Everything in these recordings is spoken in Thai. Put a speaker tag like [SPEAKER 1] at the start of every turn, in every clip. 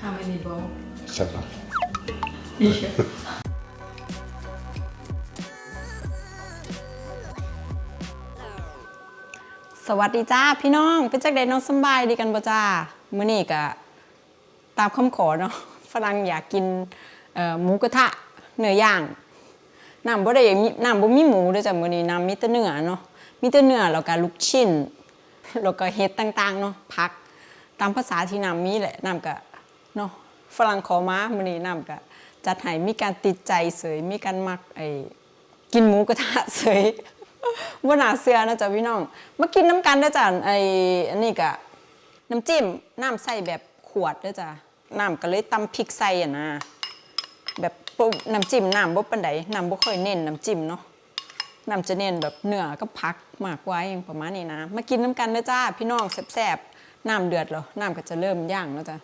[SPEAKER 1] How many bowl?
[SPEAKER 2] Seven.
[SPEAKER 1] You sure?
[SPEAKER 3] สวัสดีจ้าพี่น้องเป็นจักไดน้องสำบายดีกันบ่จ้ามื้อนี้ก็ตามคำขอเนาะฝรั่งอยากกินเอ่อหมูกระทะเนื้อย่าง น้ำบ่ได้น้ำบ่มีหมูด้อจ้ะมื้อนี้น้ำมีแต่เนื้อเนาะมีแต่เนื้อแล้วก็ลูกชิ้นแล้วก็เห็ดต่างๆเนาะผัก ตามภาษาที่น้ำมีแหละน้ำก็เนาะฝรั่งขอมามื้อนี้น้ำก็จัดให้มีการติดใจเสยมีการมักไอ้กินหมูกระทะเสยว่าหนาเสือนะจ๊ะพี่น้องมากินน้ำกันนะจ๊ะไอ้อันนี้กะน้ำจิ้มน้ำใส่แบบขวดนะจ๊ะน้ำก็เลยตำพริกใส่อะนะ บ่น้ำจิ้มน้ำบ่ปานใดน้ำบ่ค่อยเน้นน้ำจิ้มเนาะน้ำจะเน้นแบบเนื้อกับผักมากไว้อย่างประมาณนี้นะ มากินน้ำกันนะจ้าพี่น้องแซ่บๆน้ำเดือดเหรอน้ำก็จะเริ่มย่างแล้วจ้ะ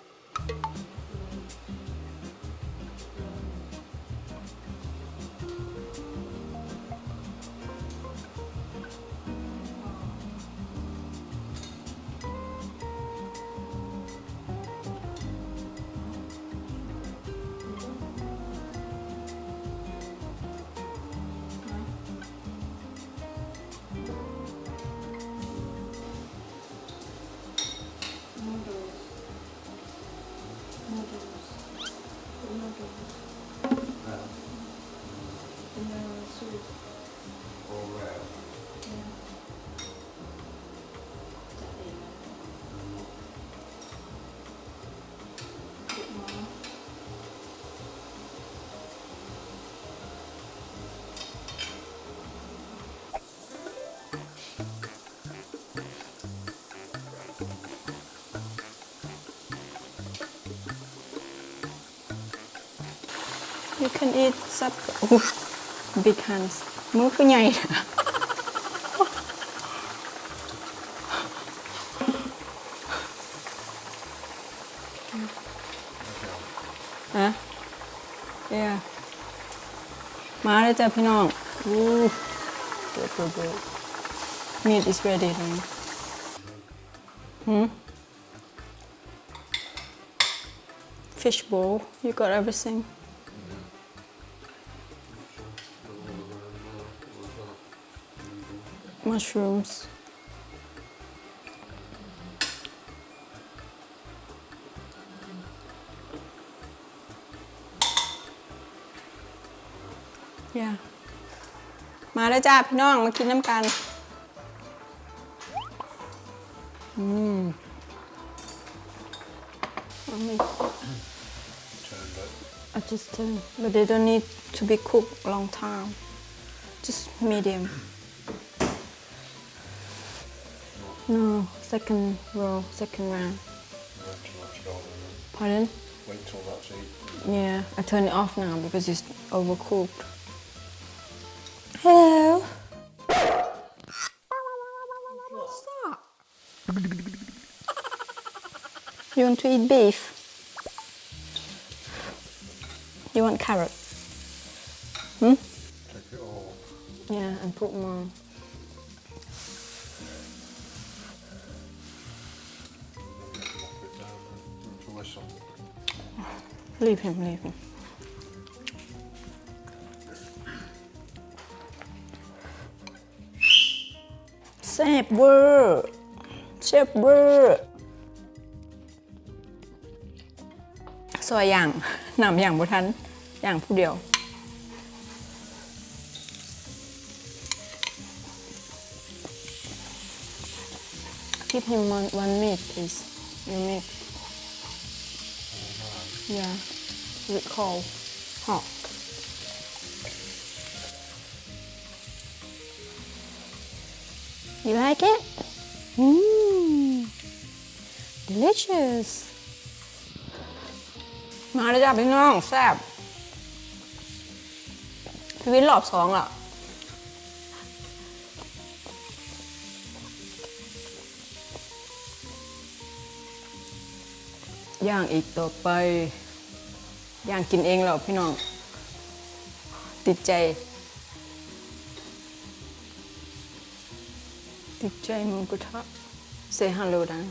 [SPEAKER 3] うん。You can eat sub oh, big hands มือคือใหญ่นะ ฮะเอียมาเลยจ้ะพี่น้องอู้เดือดเดือดเดือด meat is ready เลยหืม fish bowl you got everything Mushrooms. Yeah. มาแล้วจ้าพี่น้องมากินน้ำกัน อืมเอาไหม I just turn, but they don't need to be cooked long time. Just medium. No, second row, second round.
[SPEAKER 2] Wait till that's gone and
[SPEAKER 3] Pardon?
[SPEAKER 2] wait till that's eaten.
[SPEAKER 3] Yeah, I turn it off now because it's overcooked. Hello. What's that? You want to eat beef? You want carrot? Hmm?
[SPEAKER 2] Take it all.
[SPEAKER 3] Yeah, and put more. Leave him, leave him. Sẹp bơ Sẹp bơ ซอยอย่างนำอย่างบุทันอย่างผู้เดียว Give him one, one meat, please. Your meat. Yeah. Is it cold? Hot. You like it? Mmm. Delicious. มาเลยจ้ะพี่น้องแซ่บพี่วินรอบสองอ่ะ ย่างอีกต่อไป ย่างกินเองแล้วพี่น้อง ติดใจ ติดใจหมูกระทะ say hello ดัง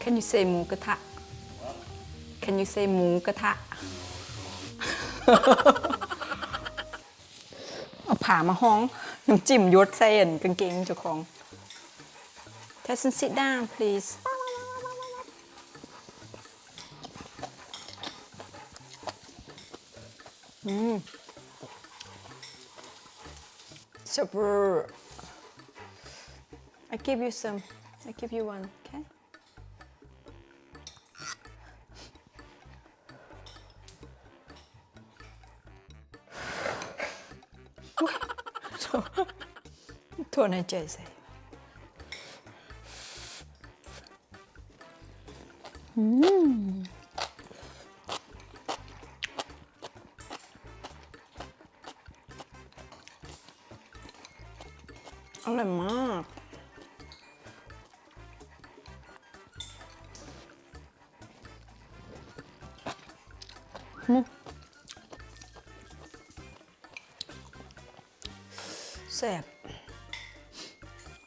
[SPEAKER 3] Can you say หมูกระทะ Can you say หมูกระทะ เอาผ่ามาห้อง น้ำจิ้มยศใส่อันกางเกงเจ้าของ Tessin, sit down, please. Mm. Super. I give you some. I give you one, okay? Don't อร่อยมาก แซ่บ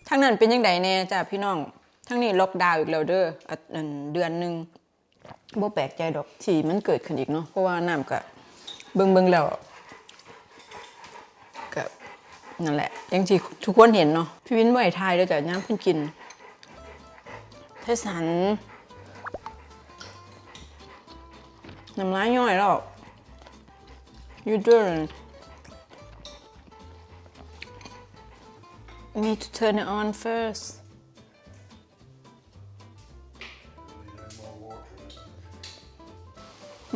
[SPEAKER 3] ทางนั้นเป็นยังไงแน่จ้ะพี่น้อง ทางนี้ล็อกดาวน์อีกแล้วเด้ออันเดือนหนึ่งบ่แปลกใจดอกที่มันเกิดขึ้นอีกเนาะเพราะว่าน้ำก็เบิ่งเบิ่งแล้วก็นั่นแหละอย่างที่ทุกคนเห็นเนาะพี่วินบ่ให้ทายแล้วจ้ะย่างเพิ่นกินไทสันน้ำลายย่อยแล้ว you don't You need to turn it on first.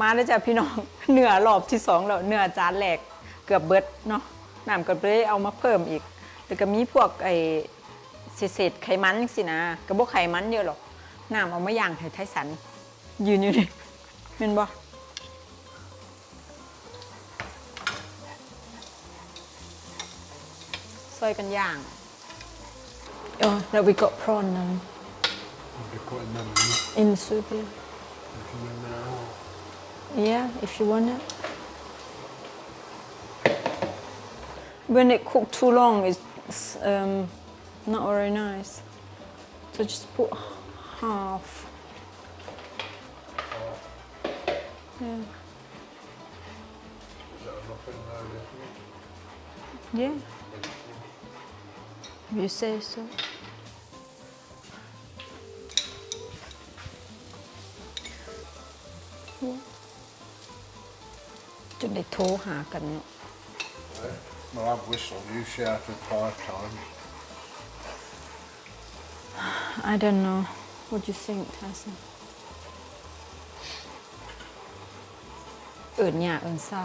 [SPEAKER 3] มาแล้วจ้ะพี่น้องเนื้อรอบที่สองแล้วเนื้อจานแรกเกือบเบิดเนาะน้ำก็เลยเอามาเพิ่มอีกแล้วก็มีพวกไอ้เศษๆไขมันสินะกระบอกไขมันเยอะหรอกน้ำเอามาย่างให้ไทสัน ยืนอยู่นี่เห็นบ่ซอยกันย่างเออแล้ว we got prawn now
[SPEAKER 2] You'll be putting them in,
[SPEAKER 3] in soup yeah. Yeah, if you want it. When it cooked too long, it's um, not very nice. So just put half. Yeah. Yeah. You say so. Yeah. จนได้โทรหากันเนาะ
[SPEAKER 2] Well, I've whistled. You shouted five times.
[SPEAKER 3] I don't know. What do you think, Tyson? เอิญหยาเอิญซา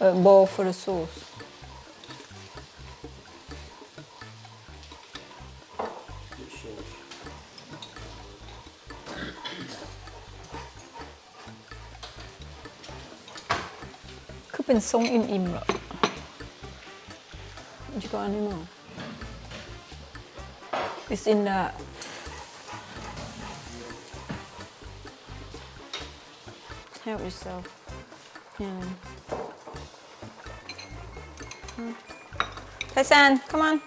[SPEAKER 4] a
[SPEAKER 3] bowl for the sauceๆคือเป็นทรงอิ่มๆเหรอ You got any more? It's in the Help yourself. Yeah. Hmm. Hassan, come on.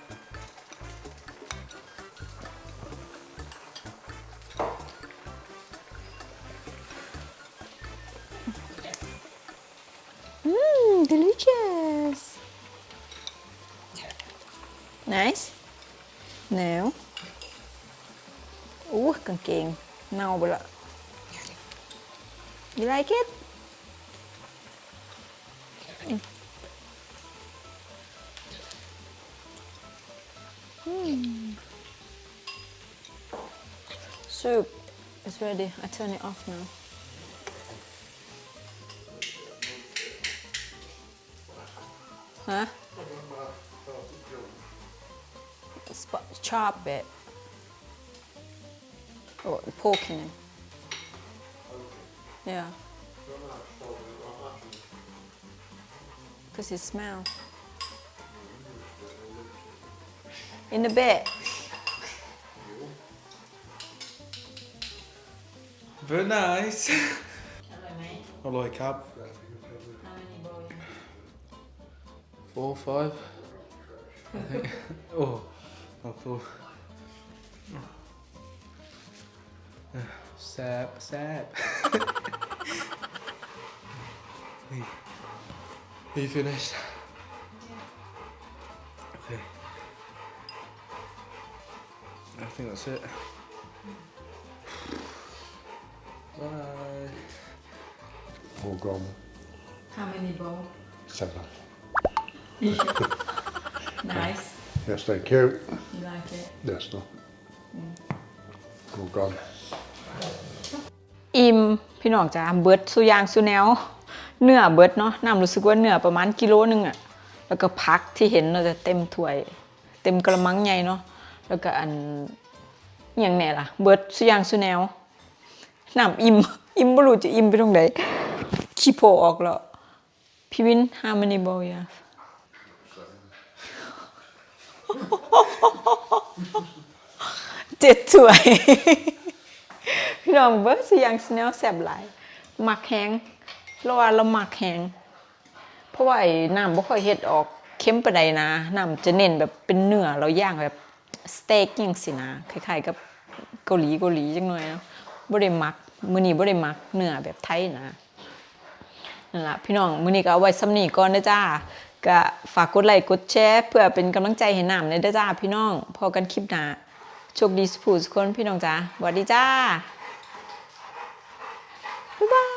[SPEAKER 3] Mmm, delicious. Nice. Now. Ooh, cooking. Now, You like it? Soup. Is ready. I turn it off now. Huh? Chop it oh pork in it. Yeah. Because it smells. In the bed
[SPEAKER 4] Very nice.
[SPEAKER 1] อร่อยไหม
[SPEAKER 4] อร่อยครับ
[SPEAKER 1] How many bowl you
[SPEAKER 4] Four, five. I think. oh, I'm full. Sad, sad. Hey. Are you finished? Okay. I think that's it. Bye.
[SPEAKER 2] All gone.
[SPEAKER 1] How many bowl
[SPEAKER 2] Seven.
[SPEAKER 1] You sure? nice
[SPEAKER 2] Yes, thank you.
[SPEAKER 1] you like it
[SPEAKER 2] Yes, no. All gone.
[SPEAKER 3] อิ่มพี่น้องจ้าเบิดสุอยางสุแนว เนื้อเบิดเนาะน้ำรู้สึกว่าเนื้อประมาณกิโลหนึงอะแล้วก็พักที่เห็นเราจะเต็มถ้วย เต็มกระมังใหญ่เนาะแล้วก็อันอหย่างแน่ล่ะ เบิดสุอยางสุแนว น้ำอิ่ม อิ่มบ่รู้จะอิ่มไปตรงไหนขี้โผออกแล้วพี่วิน how many bowl you have เจ็ดถ้วย พี่น้องเบิร์ดสิยังสแนลแสบหลายหมักแห้งเราว่าเราหมักแห้งเพราะว่าไอ้น้ำบ่ค่อยเฮ็ดออกเข้มปานใดนะน้ำจะเน้นแบบเป็นเนื้อเราย่างแบบสเต็กจังสินะคล้ายๆกับเกาหลีเกาหลีจังหน่อยเนาะ บ่ได้มักมื้อนี้บ่ได้มักเนื้อแบบไทยนะนั่นล่ะพี่น้องมื้อนี้ก็เอาไว้ซ้ำนี้ก่อนนะจ้าก็ฝากกดไลค์กดแชร์เพื่อเป็นกำลังใจให้น้ำในเด้จ้าพี่น้อง พอกันคลิปหน้าโชคดีสุขสุขคนพี่น้องจ้าสวัสดีจ้าบ๊ายบาย